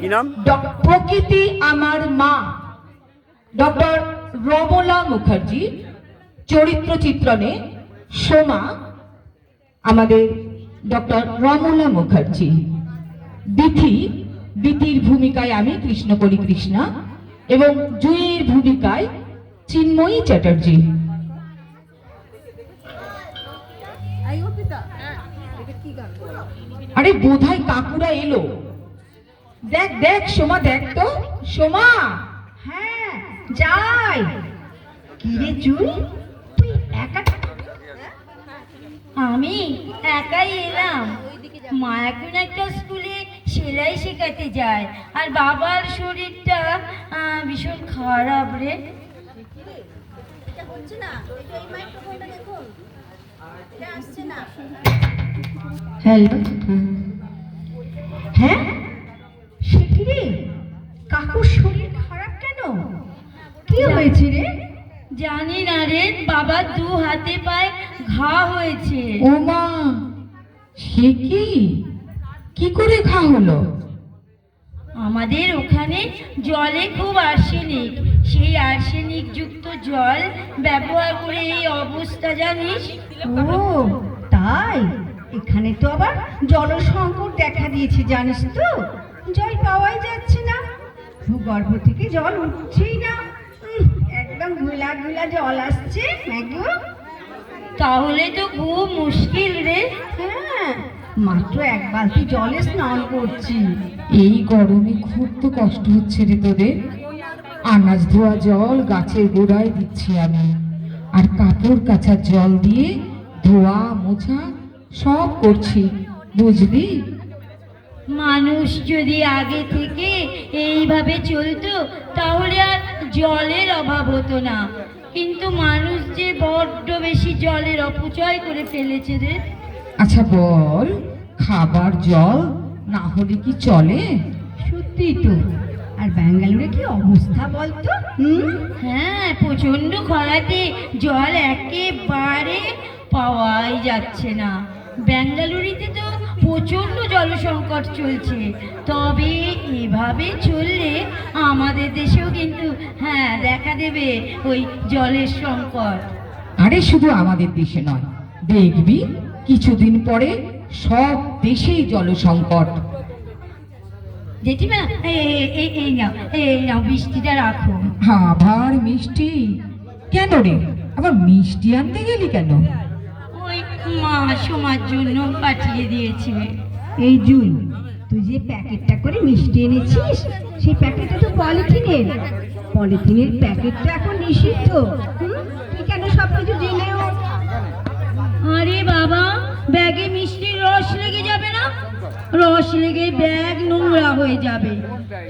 কি নাম? প্রকৃতি আমার মা। ডক্টর রমলা মুখার্জি চরিত্র চিত্রণে সোমা আমাদের ডক্টর রমলা মুখার্জি। বিথি বিথির ভূমিকায় আমি কৃষ্ণকলি কৃষ্ণা এবং জুঁইয়ের ভূমিকায় চিন্ময়ী চ্যাটার্জি। আরে বোধহয় কাকুরা এলো। দেখ দেখ সোমা দেখ তো। সোমা হ্যাঁ যাই। কি রে চুল তুই একা আমি একাই এলাম। মা এখন একটা স্কুলে সেলাই শেখাতে যায়। আর বাবার শরীরটা ভীষণ খারাপ রে। হ্যালো হ্যাঁ সে কি রে কাকুর শরীর খারাপ কেন কি হয়েছে রে? জানি না রে বাবার দু হাতে পায়ে ঘা হয়েছে। ও মা সে কি? কি করে ঘা হলো? আমাদের ওখানে জলে খুব আর্সেনিক। সেই আর্সেনিক যুক্ত জল ব্যবহার করে এই অবস্থা জানিস? ও তাই? এখানে তো আবার জলসংকট দেখা দিয়েছে জানিস তো? জল পাওয়াই যাচ্ছে না। ভূগর্ভ থেকে জল উঠছেই না। একদম ঘোলা ঘোলা জল আসছে ম্যাগো। তাহলে তো খুব মুশকিল রে। হ্যাঁ। মাত্র এক বালতি জলে স্নান করছি। এই গরমে খুব তো কষ্ট হচ্ছে রে তোদের। আনাজ ধোয়া জল গাছের গোড়ায় দিচ্ছি আমি। আর কাপড় কাচার জল দিয়ে ধোয়া মোছা সব করছি বুঝলি? মানুষ যদি আগে থেকে এইভাবে চলতো তাহলে আর জলের অভাব হতো না। কিন্তু মানুষ যে বড্ড বেশি জলের অপচয় করে ফেলেছে রে। আচ্ছা বল খাবার জল না হলে কি চলে? সত্যি তো। আর ব্যাঙ্গালোরে কি অবস্থা বলতো? হ্যাঁ প্রচণ্ড খরাতে জল একেবারে পাওয়াই যাচ্ছে না। বেঙ্গালুরুতে তো প্রচণ্ড জলসংকট চলছে। তবে এভাবে চললে আমাদের দেশেও কিন্তু হ্যাঁ দেখা দেবে ওই জলের সংকট। আরে শুধু আমাদের দেশে নয় দেখবি কিছুদিন পরে সব দেশেই জলসংকট। জেঠিমা এই- নাও এই নাও বৃষ্টিটা রাখো। আবার মিষ্টি? কেন রে? আবার মিষ্টি আনতে গেলি কেন? সমার জন্য পাঠিয়ে দিয়েছে এই জুই তুই যে প্যাকেটটা করে মিষ্টি এনেছিস সেই প্যাকেটটা তো পলিথিনের। পলিথিনের প্যাকেটটা এখন নিষিদ্ধ? তুই কেন সব কিছু জেনেও আরে বাবা ব্যাগে মিষ্টির রস লেগে যাবে না? রস লেগে ব্যাগ নোংরা হয়ে যাবে।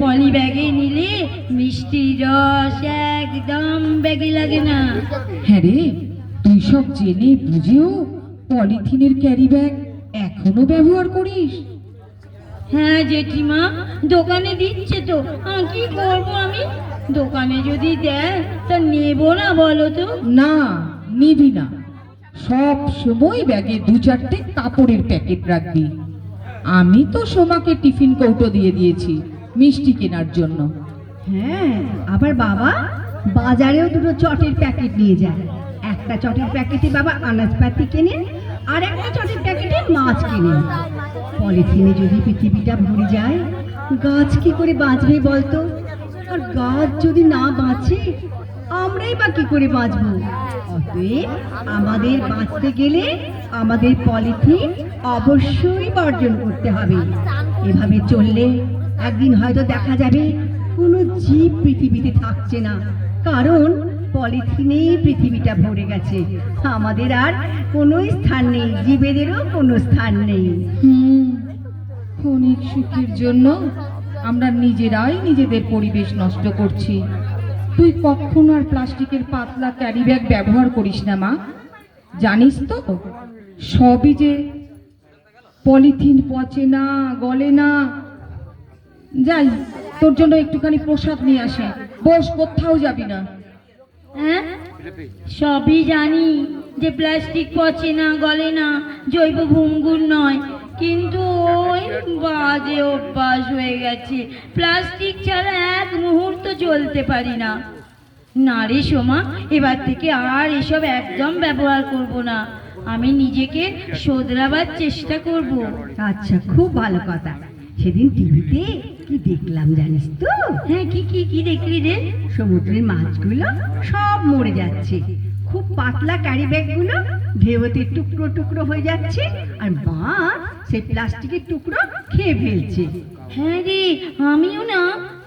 পলি ব্যাগে নিলে মিষ্টির রস একদম ব্যাগে লাগে না। হ্যাঁ রে তুই সব জেনে বুঝেও পলিথিনের ক্যারি ব্যাগ এখনও ব্যবহার করিস? হ্যাঁ জেঠিমা দোকানে দিচ্ছে তো। কি করব আমি? দোকানে যদি দেয় তা নেব না বলো তো? না নিবি না। সব সময় ব্যাগে দু চারটে কাপড়ের প্যাকেট রাখবি। আমি তো সোমাকে টিফিন কৌটো দিয়ে দিয়েছি মিষ্টি কেনার জন্য। হ্যাঁ আবার বাবা বাজারেও দুটো চটের প্যাকেট নিয়ে যায়। একটা চটের প্যাকেটে বাবা আনাজপাতি কেনে আর একটা চটের প্যাকেটে মাছ কিনে পলিথিনে যদি পৃথিবীটা ভরে যায়, গাছ কি করে বাঁচবে বলতো? আর গাছ যদি না বাঁচে, আমরাই বা কি করে বাঁচবো? অতএব আমাদের বাঁচতে গেলে আমাদের পলিথিন অবশ্যই বর্জন করতে হবে। এভাবে চললে একদিন হয়তো দেখা যাবে কোনো জীব পৃথিবীতে থাকছে না। কারণ পলিথিনেই পৃথিবীটা ভরে গেছে। আমাদের আর কোনো স্থান নেই, জীবেদেরও কোনো স্থান নেই। হুম, ক্ষণিক সুখের জন্য আমরা নিজেরাই নিজেদের পরিবেশ নষ্ট করছি। তুই কখনো আর প্লাস্টিকের পাতলা ক্যারি ব্যাগ ব্যবহার করিস না, মা। জানিস তো, সবই যে পলিথিন পচে না, গলে না। যাই, তোর জন্য একটুখানি প্রসাদ নিয়ে আসে। বস, কোথাও যাবি না। হ্যাঁ? সবই জানি যে প্লাস্টিক পচে না, গলে না, জৈব ভঙ্গুর নয়। কিন্তু ওই বাজে অভ্যাস হয়ে গেছে। প্লাস্টিক ছাড়া এক মুহূর্ত চলতে পারি না। না রে সোমা, এবার থেকে আর এসব একদম ব্যবহার করব না। আমি নিজেকে শোধরাবার চেষ্টা করব। আচ্ছা খুব ভালো কথা। সেদিন টিভিতে কি দেখলাম জানিস তো? হ্যাঁ কি কি কি দেখলি রে? সমুদ্রের মাছগুলো সব মরে যাচ্ছে। খুব পাতলা ক্যারি ব্যাগগুলো ঢেউতে টুকরো টুকরো হয়ে যাচ্ছে আর মাছ সেই প্লাস্টিকের টুকরো খেয়ে ফেলছে। হ্যাঁ রে আমিও না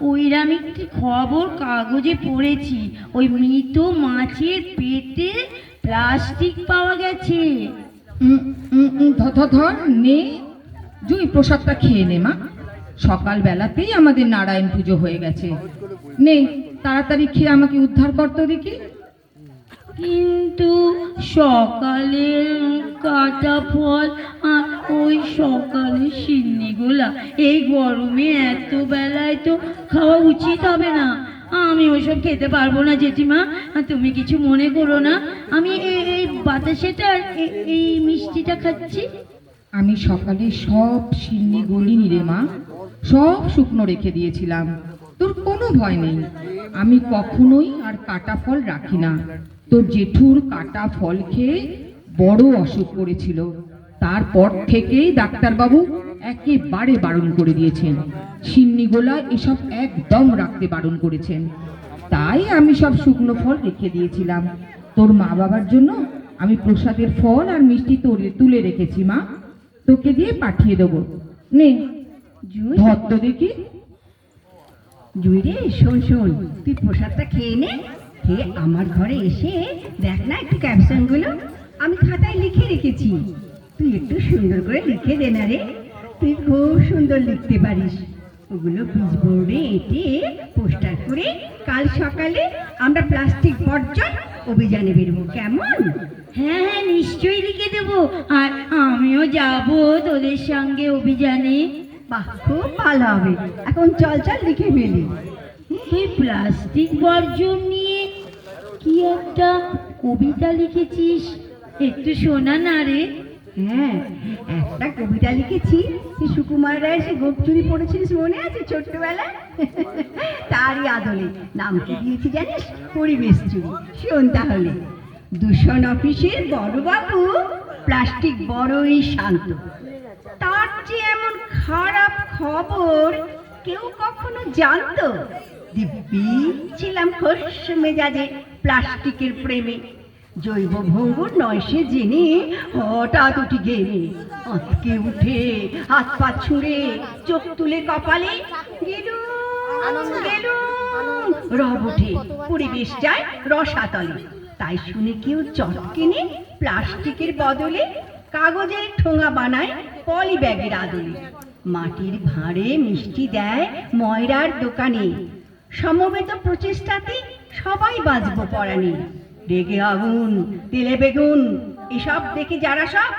ওইরাম একটি খবর কাগজে পড়েছি। ওই মৃত মাছের পেটে প্লাস্টিক পাওয়া গেছে। ধর নে। জুই প্রসাদটা খেয়ে নে মা। সকাল বেলাতেই আমাদের নারায়ণ পুজো হয়ে গেছে। নেই তাড়াতাড়ি খেয়ে আমাকে উদ্ধার করতো দেখি। কিন্তু সকালের কাটা ফল আর ওই সকালের সিন্নিগুলা এই গরমে এত বেলায় তো খাওয়া উচিত হবে না। আমি ওসব খেতে পারব না জেঠিমা তুমি কিছু মনে করো না। আমি এই বাতাসেটা এই মিষ্টিটা খাচ্ছি। আমি সকালে সব সিন্নি গলিনি রে মা। সব শুকনো রেখে দিয়েছিলাম। তোর কোনো ভয় নেই। আমি কখনোই আর কাটা ফল রাখি না। তোর জেঠুর কাটা ফল খেয়ে বড় অসুখ করেছিল। তারপর থেকেই ডাক্তারবাবু একেবারে বারণ করে দিয়েছেন। সিন্নিগোলা এসব একদম রাখতে বারণ করেছেন। তাই আমি সব শুকনো ফল রেখে দিয়েছিলাম। তোর মা বাবার জন্য আমি প্রসাদের ফল আর মিষ্টি তুলে রেখেছি, মা। তোকে দিয়ে পাঠিয়ে দেবো। নে। জুই দেখি। জুই রে শোন শোন তুই প্রসাদটা খেয়ে নে। খেয়ে আমার ঘরে এসে দেখ না একটু ক্যাপশনগুলো আমি খাতায় লিখে রেখেছি। তুই একটু সুন্দর করে লিখে দে না রে। তুই খুব সুন্দর লিখতে পারিস। ওগুলো পিচবোর্ডে এঁটে পোস্টার করে কাল সকালে আমরা প্লাস্টিক বর্জন অভিযানে বেরোবো। কেমন? হ্যাঁ হ্যাঁ নিশ্চয়ই লিখে দেবো। আর আমিও যাব তোদের সঙ্গে অভিযানে। বাহ খুব ভালো হবে এখন চল চল লিখে ফেলি। তুই প্লাস্টিক বর্জন নিয়ে কি একটা কবিতা লিখেছিস? একটু শোনা না রে। হ্যাঁ একটা কবিতা লিখেছি। যে সুকুমার রায় সে গোপ চুরি পড়েছিলিস মনে আছে ছোট্টবেলায়? তারই আদলে নাম কি দিয়েছি জানিস? পরিবেশ চুরি। শোন তাহলে। দূষণ অফিসের বড়বাবু প্লাস্টিক বড়ই শান্ত। তার যে এমন খারাপ খবর কেউ কখনো জানতো? দিব্যি ছিলাম খোস মেজাজে প্লাস্টিকের প্রেমে। জৈব ভঙ্গুর নয় সে জেনে হঠাৎ উঠি গেমে আঁতকে উঠে হাত পা ছুঁড়ে চোখ তুলে কপালে গেলুম গেলুম। রব উঠে পরিবেশ যায় রসাতলে। তাই শুনে কেউ চটকেনে প্লাস্টিকের বদলে কাগজের ঠোঙা বানায় পলি ব্যাগের আদলে। মাটির ভাঁড়ে মিষ্টি দেয় ময়রার দোকানে। সমবেত প্রচেষ্টাতে সবাই বাঁচবো পরাণে। রেগে আগুন, তেলে বেগুন, এসব দেখে যারা সব,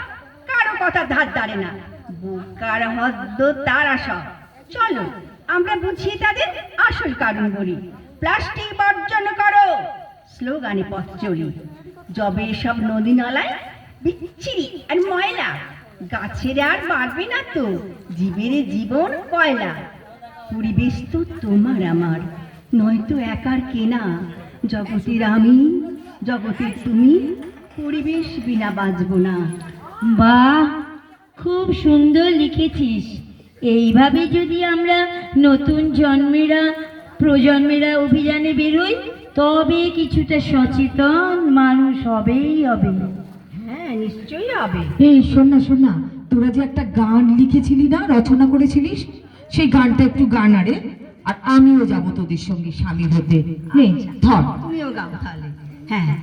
কারও কথা ধার দাঁড়ে না। বোকার হদ্দ, তারা সব। চলো, আমরা বুঝিয়ে তাদের আসল কারণ বলি। প্লাস্টিক বর্জন করো। স্লোগানে পথ চলি। যবে এসব নদী নালায় বিচ্ছিরি আর ময়লা। গাছের আর বাড়বে না তো, জীবের জীবন কয়লা। পরিবেশ তো তোমার আমার, নয়তো একার কেনা। জগতের আমি, জগতের তুমি, পরিবেশ বিনা বাঁচবো না। বাহ, খুব সুন্দর লিখেছিস। এইভাবে যদি আমরা নতুন জন্মেরা, প্রজন্মেরা অভিযানে বেরোই, তবে কিছুটা সচেতন মানুষ হবেই হবে। হ্যাঁ নিশ্চয়ই হবে। এই শোন না শোন না। তোরা যে একটা গান লিখেছিলি না রচনা করেছিলিস? সেই গানটা একটু গান আরে। আর আমিও যাব তোদের সঙ্গে সামিল হতে। নে ধর। তুমিও গাও তাহলে। হ্যাঁ।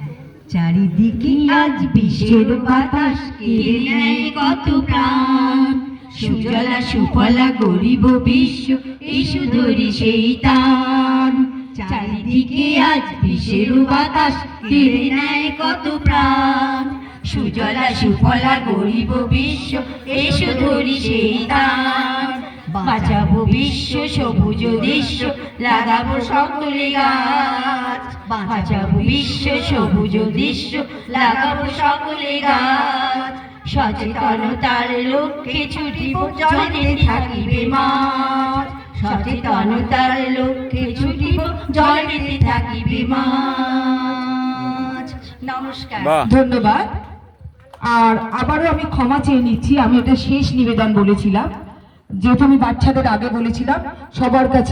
চারিদিকে আজ বিশ্বের বাতাস কেড়ে নেয় কত প্রাণ? সুজলা সুফলা গরিব বিশ্ব ইসু ধরি সেই তান। চারিদিকে আজ বিষের বাতাস কেড়ে নেয় কত প্রাণ? সুজলা সুফলা গরিব বিশ্ব এসো ধরি সেই তান বাঁচাবো বিশ্ব সবুজ দৃশ্য লাগাবো সকলে গাছ। বাঁচাবো বিশ্ব সবুজ দৃশ্য লাগাবো সকলে গাছ। সচেতনতার লক্ষ্যে ছুটিব জলে থাকিবে মাছ সচেতনতার লক্ষ্যে ছুটিব জলে থাকিবে মাছ নমস্কার। ধন্যবাদ। আর আবারও আমি ক্ষমা চেয়ে নিচ্ছি, আমি এটা শেষ নিবেদন বলেছিলাম, যেহেতু আমি বাচ্চাদের আগে বলেছিলাম, সবার কাছে